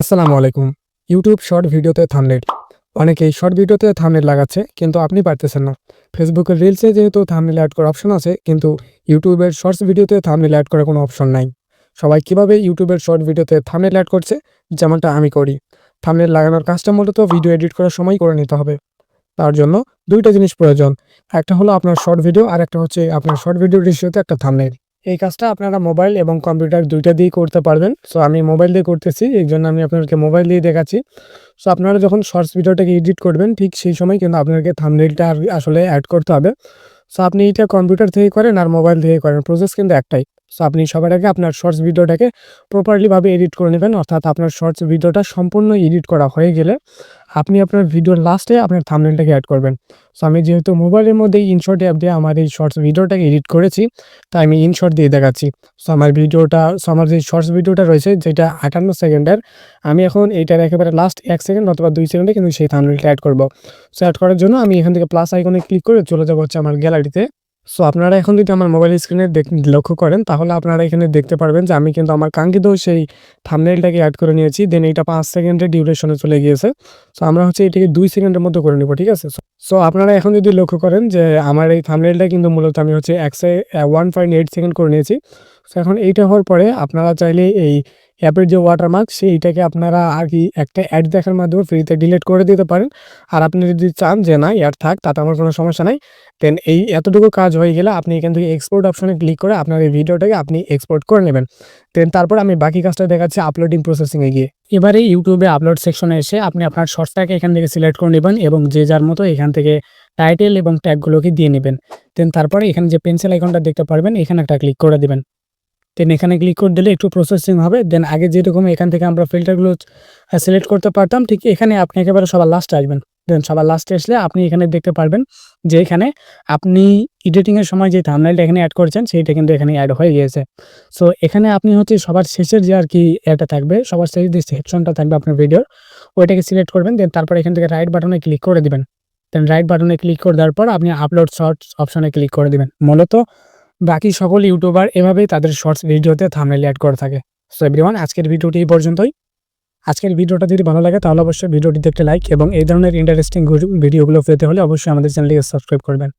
আসসালামু আলাইকুম। YouTube short ভিডিওতে থামনেল অনেকেই শর্ট ভিডিওতে থামনেল লাগাচ্ছে, কিন্তু আপনি পারতেছেন না। ফেসবুকের রিলসে যেহেতু থামনেল অ্যাড করার অপশন আছে, কিন্তু ইউটিউবের শর্টস ভিডিওতে থামনেল অ্যাড করার কোনো অপশন নাই। সবাই কীভাবে ইউটিউবের শর্ট ভিডিওতে থামনেল অ্যাড করছে, যেমনটা আমি করি। থামনেল লাগানোর কাজটা মূলত ভিডিও এডিট করার সময় করে নিতে হবে। তার জন্য দুইটা জিনিস প্রয়োজন। একটা হলো আপনার শর্ট ভিডিও আর একটা হচ্ছে আপনার শর্ট ভিডিও রেশিওতে একটা থামনেল এই কাজটা আপনারা মোবাইল এবং কম্পিউটার দুইটা দিয়েই করতে পারবেন। সো আমি মোবাইল দিয়ে করতেছি, এই জন্য আমি আপনাদেরকে মোবাইল দিয়ে দেখাচ্ছি। সো আপনারা যখন শর্টস ভিডিওটাকে এডিট করবেন, ঠিক সেই সময় কিন্তু আপনাদেরকে থামনেলটা আসলে অ্যাড করতে হবে। সো আপনি এটা কম্পিউটার থেকে করেন আর মোবাইল থেকে করেন প্রসেস কিন্তু একটাই। সো আপনি সবার আগে আপনার শর্টস ভিডিওটাকে প্রপারলিভাবে এডিট করে নেবেন, অর্থাৎ আপনার শর্টস ভিডিওটা সম্পূর্ণ এডিট করা হয়ে গেলে আপনি আপনার ভিডিওর লাস্টে আপনার থামনেলটাকে অ্যাড করবেন। সো আমি যেহেতু মোবাইলের মধ্যে ইনশর্ট অ্যাপ দিয়ে আমার এই শর্টস ভিডিওটাকে এডিট করেছি, তাই আমি ইনশর্ট দিয়ে দেখাচ্ছি। সো আমার ভিডিওটা সো আমার যে শর্টস ভিডিওটা রয়েছে, যেটা আটান্ন সেকেন্ডের আমি এখন এইটার একেবারে লাস্ট এক সেকেন্ড অথবা দুই সেকেন্ডে কিন্তু সেই থামনেলটা অ্যাড করব। সো অ্যাড করার জন্য আমি এখান থেকে প্লাস আইকনে ক্লিক করে চলে যাব হচ্ছে আমার গ্যালারিতে সো আপনারা এখন যদি আমার মোবাইল স্ক্রিনে লক্ষ্য করেন, তাহলে আপনারা এখানে দেখতে পারবেন যে আমি কিন্তু আমার কাঙ্ক্ষিত সেই থামনেলটাকে অ্যাড করে নিয়েছি। দেন এইটা পাঁচ সেকেন্ডের ডিউরেশনে চলে গিয়েছে। সো আমরা হচ্ছে এটাকে দুই সেকেন্ডের মধ্যে করে নেব, ঠিক আছে? সো আপনারা এখন যদি লক্ষ্য করেন যে আমার এই থামনেলটা কিন্তু মূলত আমি হচ্ছে একশো ওয়ান পয়েন্ট এইট সেকেন্ড করে নিয়েছি। সো এখন এইটা হওয়ার পরে আপনারা চাইলে এই অ্যাপের যে ওয়াটারমার্ক সেইটাকে আপনারা আর কি একটা অ্যাড দেখার মাধ্যমে ফ্রিতে ডিলিট করে দিতে পারেন। আর আপনি যদি চান যে না অ্যাড থাক, তাতে আমার কোনো সমস্যা নাই। দেন এই এতটুকু কাজ হয়ে গেলে আপনি এখান থেকে এক্সপোর্ট অপশনে ক্লিক করে আপনার এই ভিডিওটাকে আপনি এক্সপোর্ট করে নেবেন। দেন তারপর আমি বাকি কাজটা দেখাচ্ছি আপলোডিং প্রসেসিংয়ে গিয়ে। এবারে ইউটিউবে আপলোড সেকশনে এসে আপনি আপনার শর্টসটাকে এখান থেকে সিলেক্ট করে নেবেন এবং যে যার মতো এখান থেকে টাইটেল এবং ট্যাগগুলোকে দিয়ে নেবেন। দেন তারপরে এখানে যে পেন্সিল আইকনটা দেখতে পারবেন, এখানে একটা ক্লিক করে দিবেন। দেন এখানে ক্লিক করে দিলে একটু প্রসেসিং হবে। দেন আগে যেরকম এখান থেকে আমরা ফিল্টারগুলো সিলেক্ট করতে পারতাম, ঠিক এখানে আপনি একেবারে সবার লাস্টে আসবেন। দেন সবার লাস্টে আসলে আপনি এখানে দেখতে পারবেন যে এখানে আপনি এডিটিংয়ের সময় যে থামনাইলটা এখানে অ্যাড করেছেন, সেইটা কিন্তু এখানে অ্যাড হয়ে গিয়েছে। সো এখানে আপনি হচ্ছে সবার শেষের যে আর কি এটা থাকবে, সবার শেষের যে সেকশনটা থাকবে আপনার ভিডিওর ওইটাকে সিলেক্ট করবেন। দেন তারপর এখান থেকে রাইট বাটনে ক্লিক করে দিবেন। দেন রাইট বাটনে ক্লিক করে দেওয়ার পর আপনি আপলোড শর্টস অপশনে ক্লিক করে দেবেন। মূলত বাকি সকল ইউটিউবার এভাবেই তাদের শর্টস ভিডিওতে থামনেল অ্যাড করে থাকে। সো এভরিওয়ান আজকের ভিডিওটি এই পর্যন্তই। আজকের ভিডিওটা যদি ভালো লাগে, তাহলে অবশ্যই ভিডিওটিতে একটা লাইক এবং এই ধরনের ইন্টারেস্টিং ভিডিওগুলো পেতে হলে অবশ্যই আমাদের চ্যানেলটিকে সাবস্ক্রাইব করবেন।